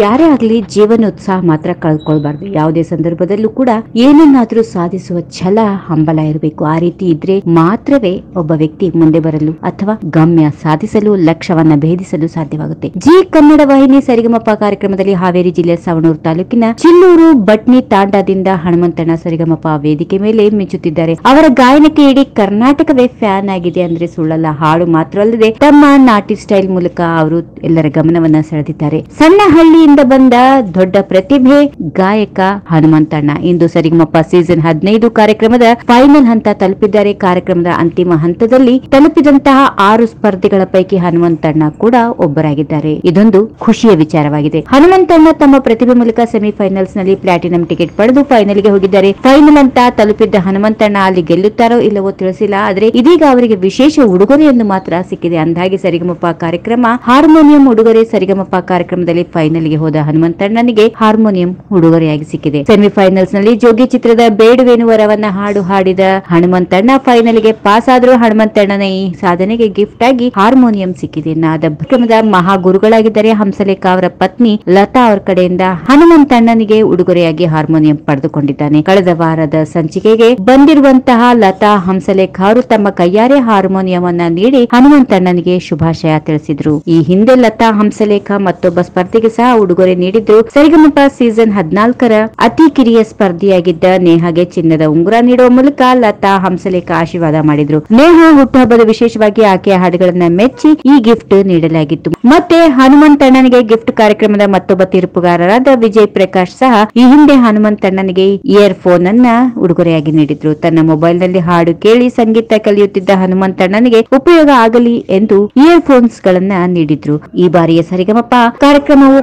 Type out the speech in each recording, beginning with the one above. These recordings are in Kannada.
ಯಾರೇ ಆಗ್ಲಿ ಜೀವನ ಉತ್ಸಾಹ ಮಾತ್ರ ಕಳ್ಕೊಳ್ಬಾರ್ದು. ಯಾವುದೇ ಸಂದರ್ಭದಲ್ಲೂ ಕೂಡ ಏನನ್ನಾದ್ರೂ ಸಾಧಿಸುವ ಛಲ, ಹಂಬಲ ಇರಬೇಕು. ಆ ರೀತಿ ಇದ್ರೆ ಮಾತ್ರವೇ ಒಬ್ಬ ವ್ಯಕ್ತಿ ಮುಂದೆ ಬರಲು ಅಥವಾ ಗಮ್ಯ ಸಾಧಿಸಲು, ಲಕ್ಷ್ಯವನ್ನ ಭೇದಿಸಲು ಸಾಧ್ಯವಾಗುತ್ತೆ. ಜಿ ಕನ್ನಡ ವಾಹಿನಿ ಸರಿಗಮಪ ಕಾರ್ಯಕ್ರಮದಲ್ಲಿ ಹಾವೇರಿ ಜಿಲ್ಲೆ ಸವಣೂರು ತಾಲೂಕಿನ ಚಿಲ್ಲೂರು ಬಟ್ನಿ ತಾಂಡಾದಿಂದ ಹನುಮಂತಣ್ಣ ಸರಿಗಮಪ ವೇದಿಕೆ ಮೇಲೆ ಮೆಚ್ಚುತ್ತಿದ್ದಾರೆ ಅವರ ಗಾಯನಕ್ಕೆ ಇಡೀ ಕರ್ನಾಟಕವೇ ಫ್ಯಾನ್ ಆಗಿದೆ ಅಂದ್ರೆ ಸುಳ್ಳಲ್ಲ. ಹಾಡು ಮಾತ್ರ ಅಲ್ಲದೆ ತಮ್ಮ ನಾಟಿ ಸ್ಟೈಲ್ ಮೂಲಕ ಅವರು ಎಲ್ಲರ ಗಮನವನ್ನ ಸೆಳೆದಿದ್ದಾರೆ. ಸಣ್ಣ ಹಳ್ಳಿಯಿಂದ ಬಂದ ದೊಡ್ಡ ಪ್ರತಿಭೆ ಗಾಯಕ ಹನುಮಂತಣ್ಣ. ಇಂದು ಸರಿಗಮಪ್ಪ ಸೀಸನ್ ಹದಿನೈದು ಕಾರ್ಯಕ್ರಮದ ಫೈನಲ್ ಹಂತ ತಲುಪಿದ್ದಾರೆ. ಕಾರ್ಯಕ್ರಮದ ಅಂತಿಮ ಹಂತದಲ್ಲಿ ತಲುಪಿದಂತಹ ಆರು ಸ್ಪರ್ಧಿಗಳ ಪೈಕಿ ಹನುಮಂತಣ್ಣ ಕೂಡ ಒಬ್ಬರಾಗಿದ್ದಾರೆ. ಇದೊಂದು ಖುಷಿಯ ವಿಚಾರವಾಗಿದೆ. ಹನುಮಂತಣ್ಣ ತಮ್ಮ ಪ್ರತಿಭೆ ಮೂಲಕ ಸೆಮಿಫೈನಲ್ಸ್ನಲ್ಲಿ ಪ್ಲಾಟಿನಂ ಟಿಕೆಟ್ ಪಡೆದು ಫೈನಲ್ಗೆ ಹೋಗಿದ್ದಾರೆ. ಫೈನಲ್ ಅಂತ ತಲುಪಿದ್ದ ಹನುಮಂತಣ್ಣ ಅಲ್ಲಿ ಗೆಲ್ಲುತ್ತಾರೋ ಇಲ್ಲವೋ ತಿಳಿಸಿಲ್ಲ. ಆದ್ರೆ ಇದೀಗ ಅವರಿಗೆ ವಿಶೇಷ ಉಡುಗೊರೆಯನ್ನು ಮಾತ್ರ ಸಿಕ್ಕಿದೆ. ಅಂದಾಗೆ ಸರಿಗಮಪ್ಪ ಕಾರ್ಯಕ್ರಮ ಹಾರ್ಮೋನಿಯಂ ಉಡುಗೊರೆ ಸರಿಗಮಪ್ಪ ಕಾರ್ಯಕ್ರಮದಲ್ಲಿ ಫೈನಲ್ ಗೆ ಹೋದ ಹನುಮಂತಣ್ಣನಿಗೆ ಹಾರ್ಮೋನಿಯಂ ಉಡುಗೊರೆಯಾಗಿ ಸಿಕ್ಕಿದೆ. ಸೆಮಿಫೈನಲ್ಸ್ನಲ್ಲಿ ಜೋಗಿ ಚಿತ್ರದ ಬೇಡುವೇನು ವರವನ್ನ ಹಾಡು ಹಾಡಿದ ಹನುಮಂತಣ್ಣ ಫೈನಲ್ಗೆ ಪಾಸ್ ಆದ್ರೂ ಹನುಮಂತಣ್ಣನ ಈ ಸಾಧನೆಗೆ ಗಿಫ್ಟ್ ಆಗಿ ಹಾರ್ಮೋನಿಯಂ ಸಿಕ್ಕಿದೆ. ನಾದ ಕ್ರಮದ ಮಹಾಗುರುಗಳಾಗಿದ್ದಾರೆ ಹಂಸಲೇಖ ಅವರ ಪತ್ನಿ ಲತಾ ಅವರ ಕಡೆಯಿಂದ ಹನುಮಂತಣ್ಣನಿಗೆ ಉಡುಗೊರೆಯಾಗಿ ಹಾರ್ಮೋನಿಯಂ ಪಡೆದುಕೊಂಡಿದ್ದಾನೆ. ಕಳೆದ ವಾರದ ಸಂಚಿಕೆಗೆ ಬಂದಿರುವಂತಹ ಲತಾ, ಹಂಸಲೇಖ ಅವರು ತಮ್ಮ ಕೈಯಾರೆ ಹಾರ್ಮೋನಿಯಂ ಅನ್ನ ನೀಡಿ ಹನುಮಂತಣ್ಣನಿಗೆ ಶುಭಾಶಯ ತಿಳಿಸಿದ್ರು. ಈ ಹಿಂದೆ ಲತಾ, ಹಂಸಲೇಖ ಮತ್ತೊಬ್ಬ ಸ್ಪರ್ಧೆಗೆ ಸಹ ಉಡುಗೊರೆ ನೀಡಿದ್ದು ಸರಿಗಮಪ ಸೀಸನ್ ಹದಿನಾಲ್ಕರ ಅತಿ ಕಿರಿಯ ಸ್ಪರ್ಧಿಯಾಗಿದ್ದ ನೇಹಾಗೆ ಚಿನ್ನದ ಉಂಗುರ ನೀಡುವ ಮೂಲಕ ಲತಾ ಹಂಸಲೇಖ ಆಶೀರ್ವಾದ ಮಾಡಿದ್ರು. ನೇಹಾ ಹುಟ್ಟುಹಬ್ಬದ ವಿಶೇಷವಾಗಿ ಆಕೆಯ ಹಾಡುಗಳನ್ನ ಮೆಚ್ಚಿ ಈ ಗಿಫ್ಟ್ ನೀಡಲಾಗಿತ್ತು. ಮತ್ತೆ ಹನುಮಂತಣ್ಣನಿಗೆ ಗಿಫ್ಟ್ ಕಾರ್ಯಕ್ರಮದ ಮತ್ತೊಬ್ಬ ತೀರ್ಪುಗಾರರಾದ ವಿಜಯ್ ಪ್ರಕಾಶ್ ಸಹ ಈ ಹಿಂದೆ ಹನುಮಂತಣ್ಣನಿಗೆ ಇಯರ್ ಫೋನ್ ಅನ್ನ ಉಡುಗೊರೆಯಾಗಿ ನೀಡಿದ್ರು. ತನ್ನ ಮೊಬೈಲ್ನಲ್ಲಿ ಹಾಡು ಕೇಳಿ ಸಂಗೀತ ಕಲಿಯುತ್ತಿದ್ದ ಹನುಮಂತಣ್ಣನಿಗೆ ಉಪಯೋಗ ಆಗಲಿ ಎಂದು ಇಯರ್ ಫೋನ್ಸ್ ಗಳನ್ನ ನೀಡಿದ್ರು. ಈ ಬಾರಿಯ ಸರಿಗಮಪ್ಪ ಕಾರ್ಯಕ್ರಮವು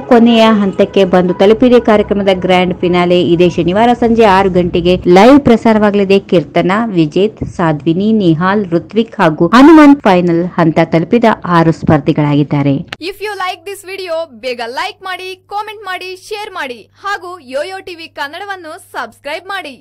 ಹಂತಕ್ಕೆ ಬಂದು ತಲುಪಿದೆ. ಕಾರ್ಯಕ್ರಮದ ಗ್ರ್ಯಾಂಡ್ ಫಿನಾಲೆ ಇದೇ ಶನಿವಾರ ಸಂಜೆ ಆರು ಗಂಟೆಗೆ ಲೈವ್ ಪ್ರಸಾರವಾಗಲಿದೆ. ಕೀರ್ತನ, ವಿಜೇತ್, ಸಾಧ್ವಿನಿ, ನಿಹಾಲ್, ಋತ್ವಿಕ್ ಹಾಗೂ ಹನುಮಾನ್ ಫೈನಲ್ ಹಂತ ತಲುಪಿದ ಆರು ಸ್ಪರ್ಧಿಗಳಾಗಿದ್ದಾರೆ. If you like this video ಬೇಗ ಲೈಕ್ ಮಾಡಿ ಕಾಮೆಂಟ್ ಮಾಡಿ ಶೇರ್ ಮಾಡಿ ಹಾಗೂ ಯೋಯೋ ಟಿವಿ ಕನ್ನಡವನ್ನು ಸಬ್ಸ್ಕ್ರೈಬ್ ಮಾಡಿ.